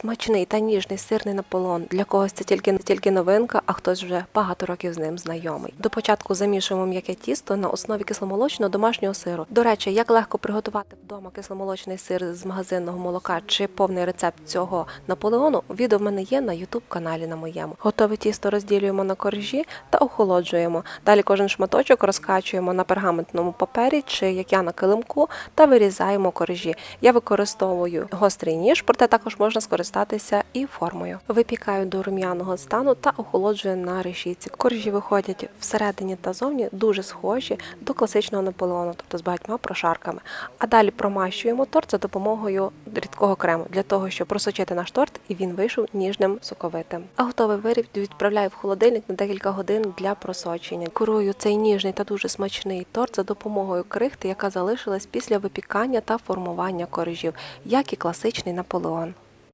Смачний та ніжний сирний наполеон. Для когось це тільки тільки новинка, а хтось вже багато років з ним знайомий. До початку замішуємо м'яке тісто на основі кисломолочного домашнього сиру. До речі, як легко приготувати вдома кисломолочний сир з магазинного молока чи повний рецепт цього наполеону, відео в мене є на youtube каналі на моєму. Готове тісто розділюємо на коржі та охолоджуємо. Далі кожен шматочок розкачуємо на пергаментному папері чи як я на килимку та вирізаємо коржі. Я використовую гострий ніж, проте також можна скористатися і формою. Випікаю до рум'яного стану та охолоджую на решітці. Коржі виходять всередині та зовні дуже схожі до класичного наполеону, тобто з багатьма прошарками. А далі промащуємо торт за допомогою рідкого крему для того, щоб просочити наш торт і він вийшов ніжним соковитим. А готовий виріб відправляю в холодильник на декілька годин для просочення. Курую цей ніжний та дуже смачний торт за допомогою крихти, яка залишилась після випікання та формування коржів, як і класичний наполеон.